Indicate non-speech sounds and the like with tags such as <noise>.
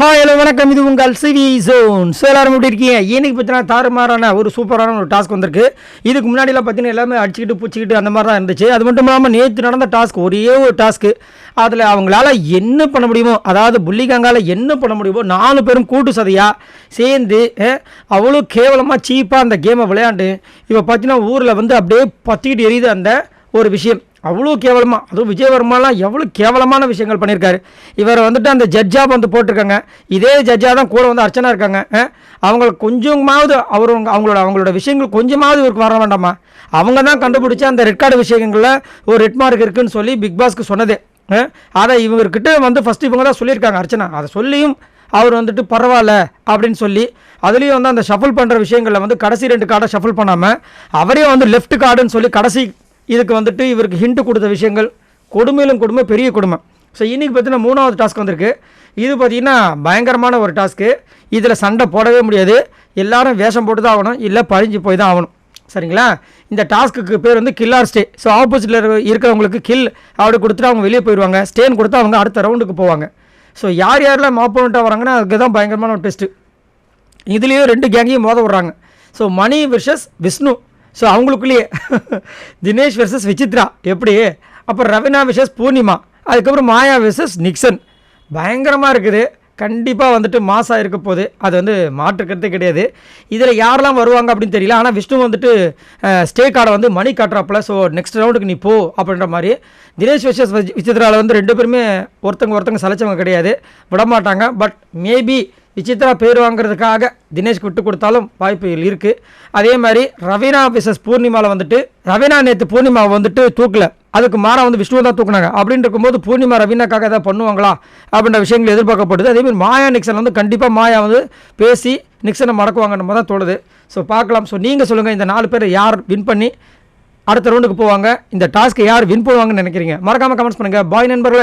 Hi hello வணக்கம். இது உங்கள் சிவி ஜோன். ஸோ எல்லாரும் எப்படி இருக்கீங்க? இன்னைக்கு பார்த்தீங்கன்னா தாறுமாறான ஒரு சூப்பரான ஒரு டாஸ்க் வந்திருக்கு. இதுக்கு முன்னாடிலாம் பார்த்தீங்கன்னா எல்லாமே அடிச்சுக்கிட்டு பூச்சிக்கிட்டு அந்த மாதிரி தான் இருந்துச்சு. அது மட்டும் இல்லாமல் நேற்று நடந்த டாஸ்க் ஒரே ஒரு டாஸ்க்கு அதில் அவங்களால என்ன பண்ண முடியுமோ அதாவது புள்ளிகங்கால என்ன பண்ண முடியுமோ நாலு பேரும் கூட்டு சதையாக சேர்ந்து அவ்வளோ கேவலமாக சீப்பாக அந்த கேமை விளையாண்டு இப்போ பார்த்தீங்கன்னா ஊரில் வந்து அப்படியே பற்றிக்கிட்டு எரியுது அந்த ஒரு விஷயம். அவ்வளோ கேவலமாக அதுவும் விஜயவர்மாலாம் எவ்வளோ கேவலமான விஷயங்கள் பண்ணியிருக்காரு இவர் வந்துட்டு அந்த ஜட்ஜாக வந்து போட்டிருக்காங்க. இதே ஜட்ஜாக தான் கூட வந்து அர்ச்சனா இருக்காங்க. அவங்களுக்கு கொஞ்சமாவது அவர் அவங்களோட அவங்களோட விஷயங்கள் கொஞ்சமாவது இவருக்கு வர வேண்டாமா? அவங்க தான் கண்டுபிடிச்சி அந்த ரெட் கார்டு விஷயங்களில் ஒரு ரெட் மார்க் இருக்குன்னு சொல்லி பிக் பாஸ்க்கு சொன்னதே. அதை இவர்கிட்ட வந்து ஃபஸ்ட்டு இவங்க தான் சொல்லியிருக்காங்க அர்ச்சனா. அதை சொல்லியும் அவர் வந்துட்டு பரவாயில்ல அப்படின்னு சொல்லி அதுலேயும் வந்து அந்த ஷஃபிள் பண்ணுற விஷயங்களில் வந்து கடைசி ரெண்டு கார்டை ஷஃபிள் பண்ணாமல் அவரே வந்து லெஃப்ட் கார்டுன்னு சொல்லி கடைசி இதுக்கு வந்துட்டு இவருக்கு ஹிண்ட் கொடுத்த விஷயங்கள் கொடுமையிலும் கொடுமை பெரிய கொடுமை. ஸோ இன்றைக்கி பார்த்தீங்கன்னா மூணாவது டாஸ்க் வந்திருக்கு. இது பார்த்தீங்கன்னா பயங்கரமான ஒரு டாஸ்க்கு இதில் சண்டை போடவே முடியாது. எல்லாரும் வேஷம் போட்டு தான் ஆகணும். இல்லை பழிஞ்சு போய் தான் ஆகணும். சரிங்களா? இந்த டாஸ்க்குக்கு பேர் வந்து கில்லார் ஸ்டே ஸோ ஆப்போசிட்டில் இருக்கிறவங்களுக்கு கில் அப்படி கொடுத்துட்டு அவங்க வெளியே போயிடுவாங்க. ஸ்டேன் கொடுத்து அவங்க அடுத்த ரவுண்டுக்கு போவாங்க. ஸோ யார் யாரெல்லாம் ஆப்போனண்ட்டாக வராங்கன்னா அதுக்கு தான் பயங்கரமான ஒரு டெஸ்ட்டு இதுலேயும் ரெண்டு கேங்கையும் மோத விட்றாங்க. So Mani versus Vishnu. So அவங்களுக்குள்ளேயே. <laughs> தினேஷ் வெர்சஸ் விசித்ரா. எப்படி? அப்புறம் ரவினா வெர்சஸ் பூர்ணிமா. அதுக்கப்புறம் மாயா வெர்சஸ் நிக்சன். பயங்கரமாக இருக்குது. கண்டிப்பாக வந்துட்டு மாசாக இருக்க போது அது வந்து மாற்றுக்கிறதே கிடையாது. இதில் யாரெல்லாம் வருவாங்க அப்படின்னு தெரியல. ஆனால் விஷ்ணு வந்துட்டு ஸ்டே கார்டை வந்து மணி காட்டுறாப்புல. ஸோ நெக்ஸ்ட் ரவுண்டுக்கு நீ போ அப்படின்ற மாதிரி. தினேஷ் விஷஸ் விசித்ராவில் வந்து ரெண்டு பேருமே ஒருத்தங்க ஒருத்தங்க சலைச்சவங்க கிடையாது. விட மாட்டாங்க பட் மேபி விசித்ரா பேர் வாங்குறதுக்காக தினேஷ் விட்டு கொடுத்தாலும் வாய்ப்புகள் இருக்குது அதே மாதிரி ரவீனா விசஸ் பூர்ணிமாவில் வந்துட்டு ரவீனா நேற்று பூர்ணிமாவை வந்துட்டு தூக்கல. அதுக்கு மாறாக வந்து விஷ்ணுவை தான் தூக்குனாங்க. அப்படின்னு இருக்கும்போது பூர்ணிமா ரவீனாக்காக ஏதாவது பண்ணுவாங்களா? அப்படின்ற விஷயங்கள் எதிர்பார்க்கப்படுது. அதேமாதிரி மாயா நிக்சன் வந்து கண்டிப்பாக மாயா வந்து பேசி நிக்சனை மடக்குவாங்கன்ற மாதிரி தான் தோணுது. ஸோ பார்க்கலாம். ஸோ நீங்கள் சொல்லுங்கள் இந்த நாலு பேர் யார் வின் பண்ணி அடுத்த ரவுண்டுக்கு போவாங்க? இந்த டாஸ்க்கை யார் வின் பண்ணுவாங்கன்னு நினைக்கிறீங்க? மறக்காமல் கமெண்ட்ஸ் பண்ணுங்கள் பாய் நண்பர்களை.